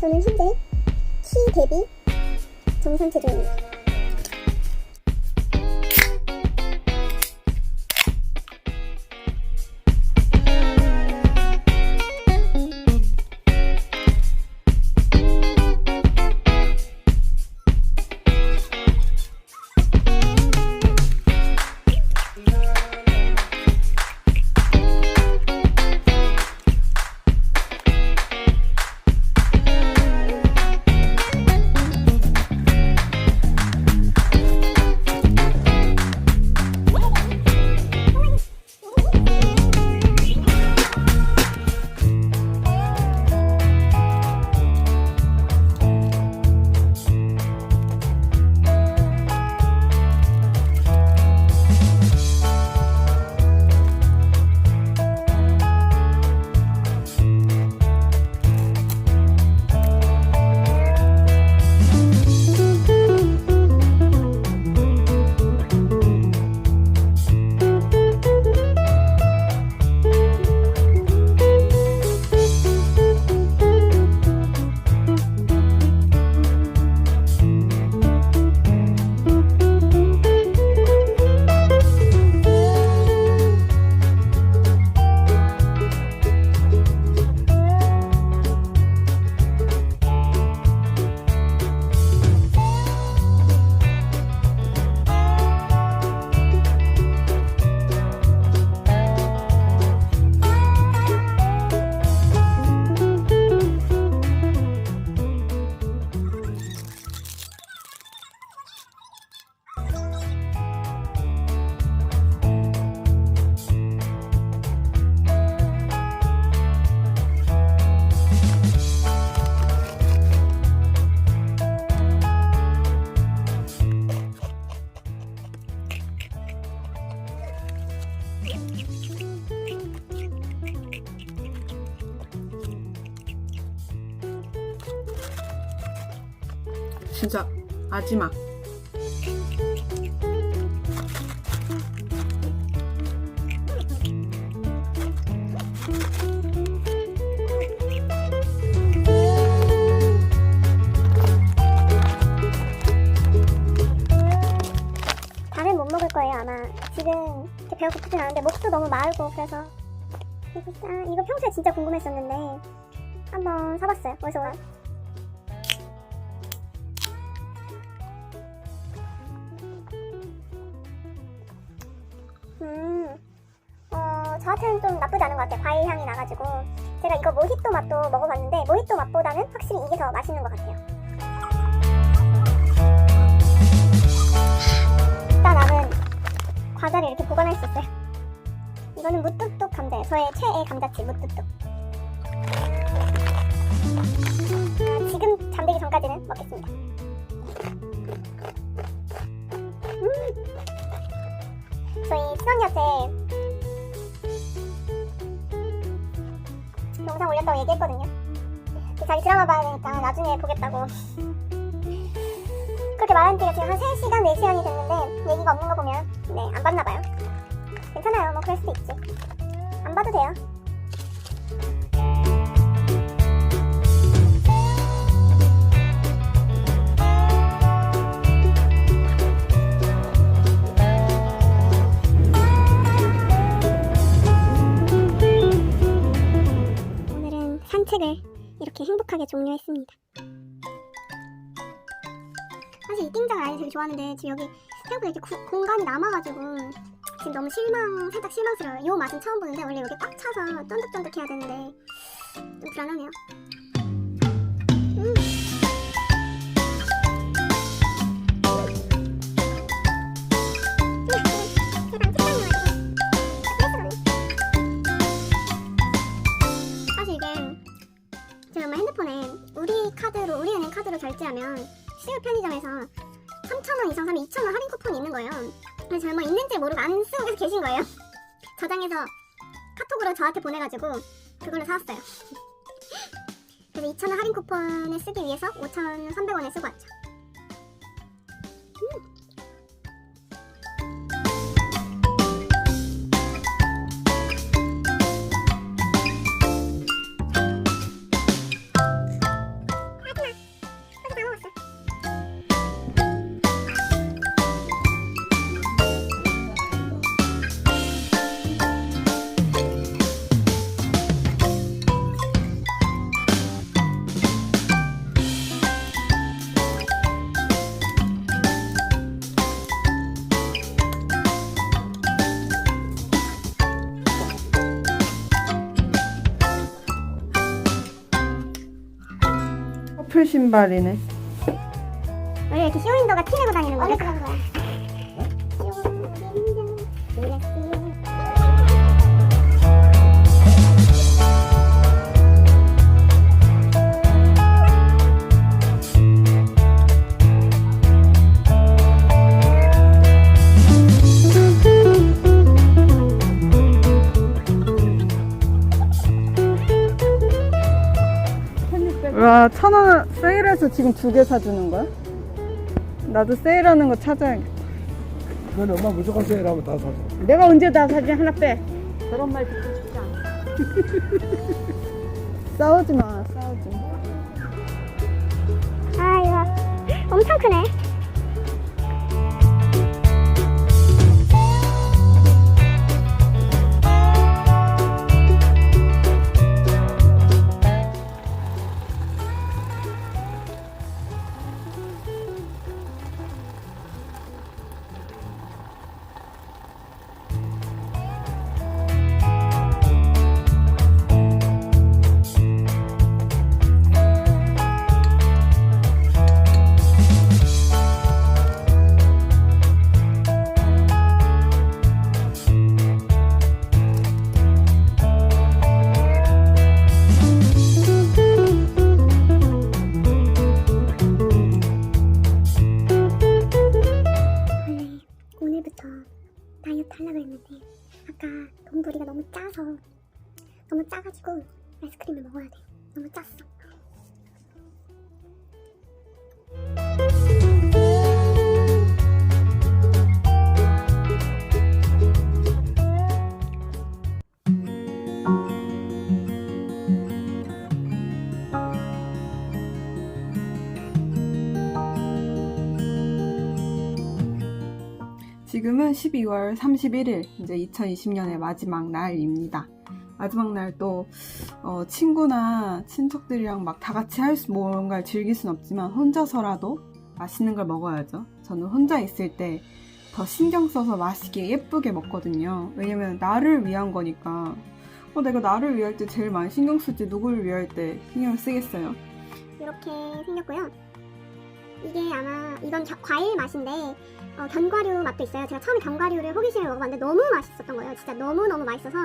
저는 현재 키 대비 정상 체중입니다. 진짜 마지막. 밥은 못 먹을 거예요 아마 지금 이렇게 배가 고프진 않은데 목도 너무 마르고 그래서 아, 이거 평소에 진짜 궁금했었는데 한번 사봤어요. 어디서 와? 음, 어, 저한테는 좀 나쁘지 않은 것 같아요. 과일 향이 나가지고. 제가 이거 모히또 맛도 먹어봤는데 모히또 맛보다는 확실히 이게 더 맛있는 것 같아요. 일단 남은 과자를 이렇게 보관할 수 있어요. 이거는 무뚝뚝 감자예요. 저의 최애 감자칩 무뚝뚝. 아, 지금 잠들기 전까지는 먹겠습니다. 음. 저희 친언니한테 영상 올렸다고 얘기했거든요. 자기 드라마 봐야 되니까 나중에 보겠다고. 그렇게 말한 지가 지금 한 3시간, 4시간이 됐는데 얘기가 없는 거 보면 네, 안 봤나 봐요. 괜찮아요. 뭐 그럴 수도 있지. 안 봐도 돼요. 오늘은 산책을 이렇게 행복하게 종료했습니다. 사실 이 띵장을 아예 되게 좋아하는데 지금 여기 생각보다 이렇게 구- 공간이 남아가지고 지금 너무 실망, 살짝 실망스러워요. 이 맛은 처음 보는데 원래 여기 꽉 차서 쫀득쫀득해야 되는데 좀 불안하네요. 음. 보내가지고 그걸로 사왔어요. 그래서 2,000원 할인 쿠폰을 쓰기 위해서 5,300원을 쓰고 왔죠. 커 신발이네. 원래 이렇게 쇼윈도가 티 내고 다니는 거야? 그런 거야. 세일해서 지금 두 개 사주는 거야? 나도 세일하는 거 찾아야겠다. 그건 엄마 무조건 세일하면 다 사줘. 내가 언제 다 사지 하나 빼. 저런 말 듣고 싶지 않아. 싸우지 마, 싸우지 마. 아 이거 엄청 크네. 12월 31일, 이제 2020년의 마지막 날입니다. 마지막 날 또, 어, 친구나 친척들이랑 막 다 같이 할 수, 뭔가를 즐길 순 없지만, 혼자서라도 맛있는 걸 먹어야죠. 저는 혼자 있을 때 더 신경 써서 맛있게 예쁘게 먹거든요. 왜냐면 나를 위한 거니까. 어, 내가 나를 위할 때 제일 많이 신경 쓸지 누구를 위할 때 신경을 쓰겠어요. 이렇게 생겼고요. 이게 아마 이건 겨- 과일 맛인데 어, 견과류 맛도 있어요. 제가 처음에 견과류를 호기심에 먹어봤는데 너무 맛있었던 거예요. 진짜 너무 너무 맛있어서.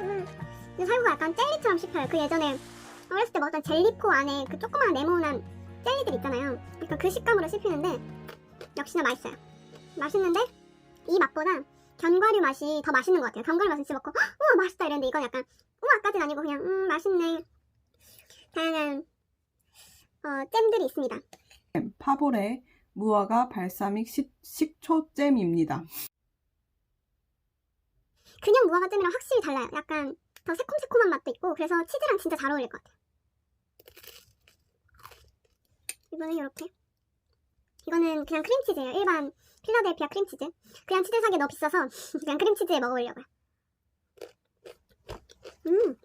음, 살구가 약간 젤리처럼 씹혀요. 그 예전에 어렸을 때 먹었던 젤리포 안에 그 조그마한 네모난 젤리들 있잖아요. 약간 그 식감으로 씹히는데 역시나 맛있어요. 맛있는데 이 맛보다 견과류 맛이 더 맛있는 것 같아요. 견과류 맛은 진짜 먹고 "헉, 우와 맛있다 이랬는데 이건 약간 우와까지는 아니고 그냥 음 맛있네. 다양한 어, 잼들이 있습니다. 파볼의 무화과 발사믹 식, 식초잼입니다. 그냥 무화과 잼이랑 확실히 달라요. 약간 더 새콤새콤한 맛도 있고 그래서 치즈랑 진짜 잘 어울릴 것 같아요. 이거는 이렇게. 이거는 그냥 크림치즈예요. 일반 필라델피아 크림치즈. 그냥 치즈 사기 너무 비싸서 그냥 크림치즈에 먹어보려고요. 음.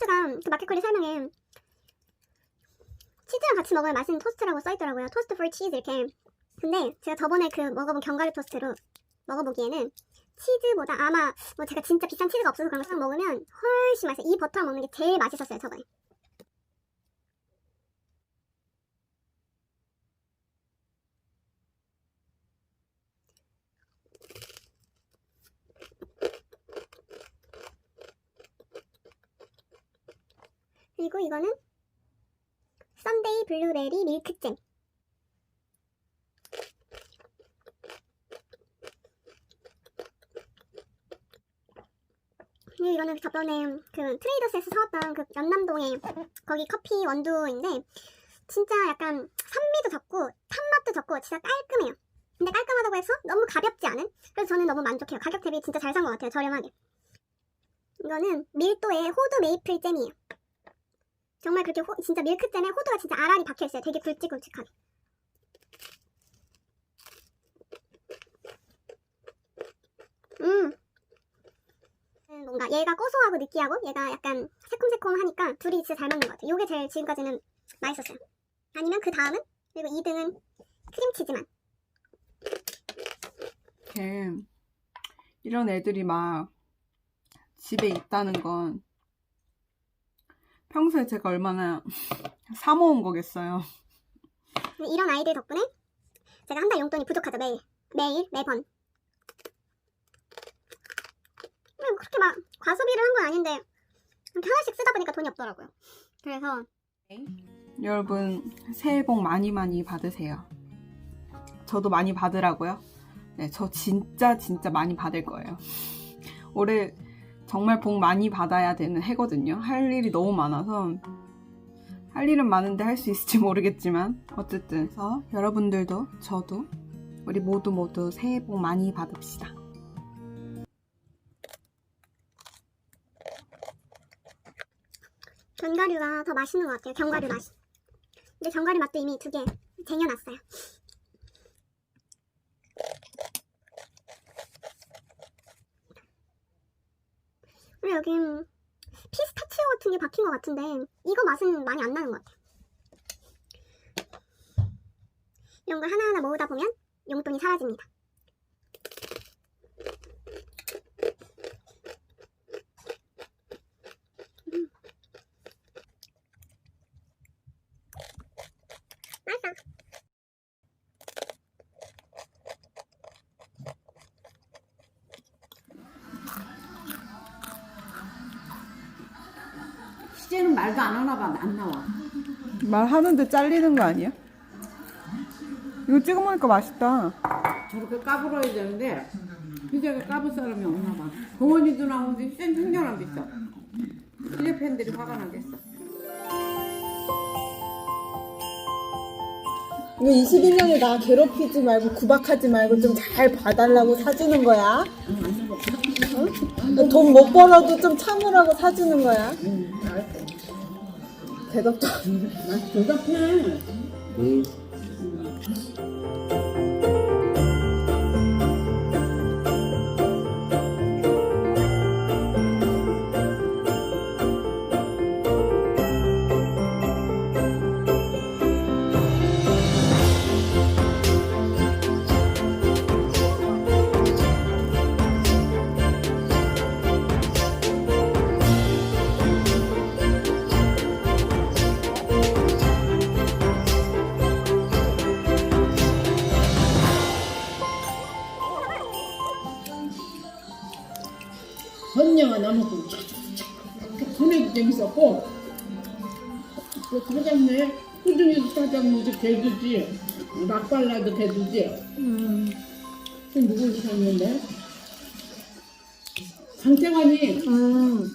토스트가 그 마켓컬리 설명에 치즈랑 같이 먹으면 맛있는 토스트라고 써있더라고요. 토스트 for cheese 이렇게. 근데 제가 저번에 그 먹어본 견과류 토스트로 먹어보기에는 치즈보다 아마 뭐 제가 진짜 비싼 치즈가 없어서 그런 거싹 먹으면 훨씬 맛있어요. 이 버터랑 먹는 게 제일 맛있었어요 저번에. 그리고 이거는 썬데이 블루베리 밀크잼. 이거는 저번에 그 트레이더스에서 사왔던 그 연남동의 거기 커피 원두인데 진짜 약간 산미도 적고 탄맛도 적고 진짜 깔끔해요. 근데 깔끔하다고 해서 너무 가볍지 않은? 그래서 저는 너무 만족해요. 가격 대비 진짜 잘 산 것 같아요. 저렴하게. 이거는 밀도의 호두 메이플 잼이에요. 정말 그렇게 호- 진짜 밀크잼에 호두가 진짜 알알이 박혀있어요. 되게 굵직굵직하게. 음. 음, 뭔가 얘가 고소하고 느끼하고 얘가 약간 새콤새콤하니까 둘이 진짜 잘 맞는 것 같아요. 이게 제일 지금까지는 맛있었어요. 아니면 그 다음은 그리고 2등은 크림치즈만. 이렇게 이런 애들이 막 집에 있다는 건 평소에 제가 얼마나 사모은 거겠어요. 이런 아이들 덕분에 제가 한 달 용돈이 부족하죠 매일 매일 매번 뭐 그렇게 막 과소비를 한 건 아닌데 하나씩 쓰다 보니까 돈이 없더라고요 그래서 여러분 새해 복 많이 많이 받으세요. 저도 많이 받으라고요. 네, 저 진짜 진짜 많이 받을 거예요. 올해 정말 복 많이 받아야 되는 해거든요. 할 일이 너무 많아서. 할 일은 많은데 할 수 있을지 모르겠지만 어쨌든. 그래서 여러분들도 저도 우리 모두 모두 새해 복 많이 받읍시다. 견과류가 더 맛있는 것 같아요. 견과류 맛이. 근데 견과류 맛도 이미 두 개 쟁여놨어요 그리고 여긴 피스타치오 같은 게 박힌 것 같은데 이거 맛은 많이 안 나는 것 같아요 이런 걸 하나하나 모으다 보면 용돈이 사라집니다 맛있어 시제는 말도 안 하나 봐. 안 나와. 말하는데 잘리는 거 아니야? 이거 찍어 먹으니까 맛있다. 저렇게 까불어야 되는데 희재가 까불 사람이 없나 봐. 동원이도 나오는데 희재는 생겨난 있어. 희재 팬들이 화가 나겠어. 이거 22년에 나 괴롭히지 말고 구박하지 말고 좀 잘 봐달라고 사주는 거야. 응? 돈 못 벌어도 좀 참으라고 사주는 거야. 대답도 안 해. 대답해. 선 사장님도 개주지? 막발라도 개주지? 음. 또 누구 샀는데. 상태관이. 음,